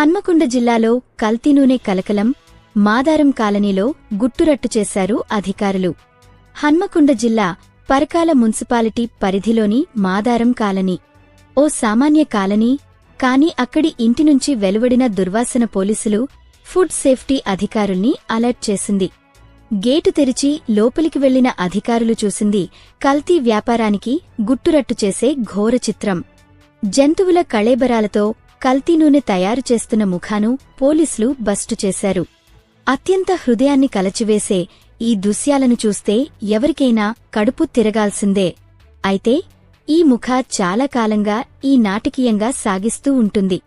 హన్మకొండ జిల్లాలో కల్తీ నూనె కలకలం మాదారం కాలనీలో గుట్టురట్టు చేశారు అధికారులు. హన్మకొండ జిల్లా పరకాల మున్సిపాలిటీ పరిధిలోని మాదారం కాలనీ. ఓ సామాన్య కాలనీ కాని అక్కడి ఇంటి నుంచి వెలువడిన దుర్వాసన పోలీసులు ఫుడ్ సేఫ్టీ అధికారుల్ని అలర్ట్ చేసింది. గేటు తెరిచి లోపలికి వెళ్ళిన అధికారులు చూసింది కల్తీ వ్యాపారానికి గుట్టురట్టు చేసే ఘోర చిత్రం. జంతువుల కళేబరాలతో కల్తీ నూనె తయారు చేస్తున్న ముఖాను పోలీసులు బస్టు చేశారు. అత్యంత హృదయాన్ని కలచివేసే ఈ దృశ్యాలను చూస్తే ఎవరికైనా కడుపు తిరగాల్సిందే. అయితే ఈ ముఖ చాలా కాలంగా ఈ నాటకీయంగా సాగిస్తూ ఉంటుంది.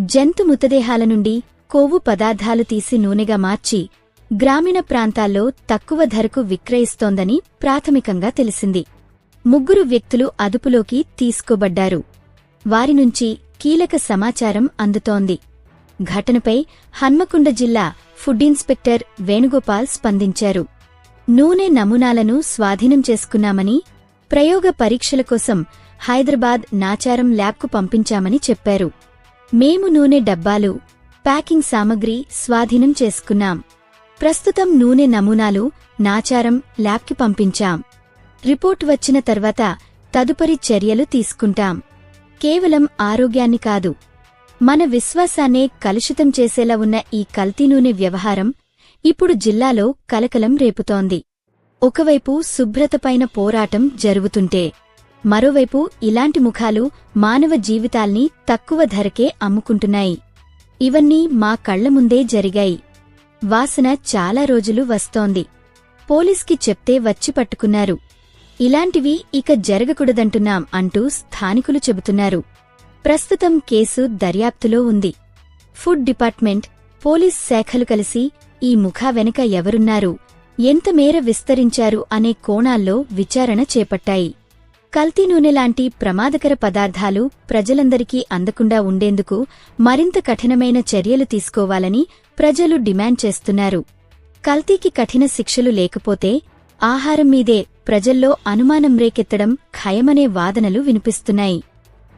జంతు మృతదేహాల నుండి కొవ్వు పదార్థాలు తీసి నూనెగా మార్చి గ్రామీణ ప్రాంతాల్లో తక్కువ ధరకు విక్రయిస్తోందని ప్రాథమికంగా తెలిసింది. ముగ్గురు వ్యక్తులు అదుపులోకి తీసుకోబడ్డారు. వారి నుంచి కీలక సమాచారం అందుతోంది. ఘటనపై హన్మకొండ జిల్లా ఫుడ్ ఇన్స్పెక్టర్ వేణుగోపాల్ స్పందించారు. నూనె నమూనాలను స్వాధీనం చేసుకున్నామని ప్రయోగ పరీక్షల కోసం హైదరాబాద్ నాచారం ల్యాబ్కు పంపించామని చెప్పారు. మేము నూనె డబ్బాలు ప్యాకింగ్ సామగ్రి స్వాధీనం చేసుకున్నాం. ప్రస్తుతం నూనె నమూనాలు నాచారం ల్యాబ్కి పంపించాం. రిపోర్ట్ వచ్చిన తర్వాత తదుపరి చర్యలు తీసుకుంటాం. కేవలం ఆరోగ్యాన్ని కాదు మన విశ్వాసాన్నే కలుషితం చేసేలా ఉన్న ఈ కల్తీ నూనె వ్యవహారం ఇప్పుడు జిల్లాలో కలకలం రేపుతోంది. ఒకవైపు శుభ్రతపైన పోరాటం జరుగుతుంటే మరోవైపు ఇలాంటి ముఖాలు మానవ జీవితాల్ని తక్కువ ధరకే అమ్ముకుంటున్నాయి. ఇవన్నీ మా కళ్ళ ముందే జరిగాయి. వాసన చాలా రోజులు వస్తోంది. పోలీస్కి చెప్తే వచ్చి పట్టుకున్నారు. ఇలాంటివి ఇక జరగకూడదంటున్నాం అంటూ స్థానికులు చెబుతున్నారు. ప్రస్తుతం కేసు దర్యాప్తులో ఉంది. ఫుడ్ డిపార్ట్మెంట్ పోలీస్ శాఖలు కలిసి ఈ ముఖా వెనుక ఎవరున్నారు ఎంతమేర విస్తరించారు అనే కోణాల్లో విచారణ చేపట్టాయి. కల్తీ నూనె లాంటి ప్రమాదకర పదార్థాలు ప్రజలందరికీ అందకుండా ఉండేందుకు మరింత కఠినమైన చర్యలు తీసుకోవాలని ప్రజలు డిమాండ్ చేస్తున్నారు. కల్తీకి కఠిన శిక్షలు లేకపోతే ఆహారం మీదే ప్రజల్లో అనుమానం రేకెత్తడం ఖయమనే వాదనలు వినిపిస్తున్నాయి.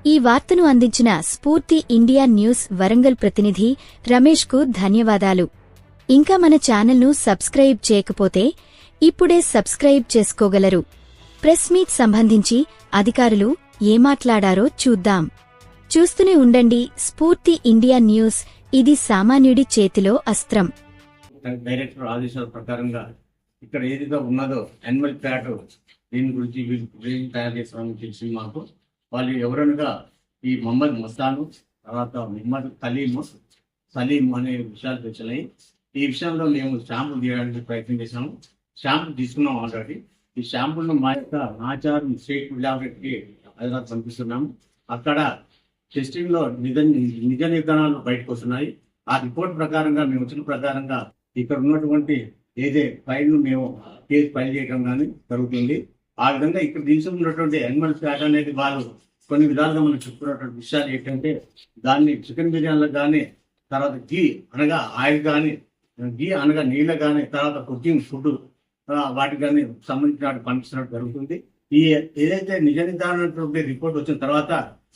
ఈ వార్తను అందించిన స్ఫూర్తి ఇండియా న్యూస్ వరంగల్ ప్రతినిధి రమేష్కు ధన్యవాదాలు. ఇంకా మన ఛానల్ను సబ్స్క్రైబ్ చేయకపోతే ఇప్పుడే సబ్స్క్రైబ్ చేసుకోగలరు. ప్రెస్ మీట్ సంబంధించి అధికారులు ఏమాట్లాడారో చూద్దాం. చూస్తూనే ఉండండి స్ఫూర్తి ఇండియా న్యూస్ ఇది సామాన్యుడి చేతిలో అస్త్రం. డైరెక్టర్ ఆదేశాల ప్రకారంగా ఇక్కడ ఏదైతే ఉన్నదో యానిమల్ ఫ్యాట్ దీని గురించి వీళ్ళు తయారు చేస్తామని తెలిసింది మాకు. వాళ్ళు ఎవరనగా ఈ మొహమ్మద్ మస్తాను తర్వాత మొహమ్మద్ కలీము సలీం అనే విషయాలు తెలిసినాయి ఈ విషయంలో మేము షాంపుల్ తీయడానికి ప్రయత్నం చేశాము. షాంపుల్ తీసుకున్నాం ఆల్రెడీ ఈ షాంపుల్ను మా యొక్క ఆచారం స్టేట్ ఫుడ్ ల్యాబొరేటరీకి హైదరాబాద్ పంపిస్తున్నాము అక్కడ టెస్టింగ్లో నిజ నిజ నిర్ధారణలు బయటకు వస్తున్నాయి. ఆ రిపోర్ట్ ప్రకారంగా మేము వచ్చిన ప్రకారంగా ఇక్కడ ఉన్నటువంటి ఏదే ఫైల్ మేము కేసు ఫైల్ చేయడం కానీ జరుగుతుంది. ఆ విధంగా ఇక్కడ తీసుకున్నటువంటి అనిమల్స్ ఫ్యాట్ అనేది వాళ్ళు కొన్ని విధాలుగా మనం చెప్పుకున్నటువంటి విషయాలు ఏంటంటే దాన్ని చికెన్ బిర్యానీలో కానీ తర్వాత గీ అనగా ఆయిల్ కానీ గీ అనగా నీళ్ళ కానీ తర్వాత కుకింగ్ ఫుడ్ వాటికి కానీ సంబంధించిన పంపించినట్టు జరుగుతుంది. ఈ ఏదైతే నిజ నిర్ధారణ రిపోర్ట్ వచ్చిన తర్వాత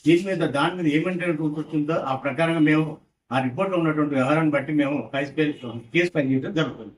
దీని మీద దాని మీద ఏమంటే వచ్చిందో ఆ ప్రకారంగా మేము ఆ రిపోర్ట్లో ఉన్నటువంటి వ్యవహారాన్ని బట్టి మేము కేసు ఫైల్ చేయడం జరుగుతుంది.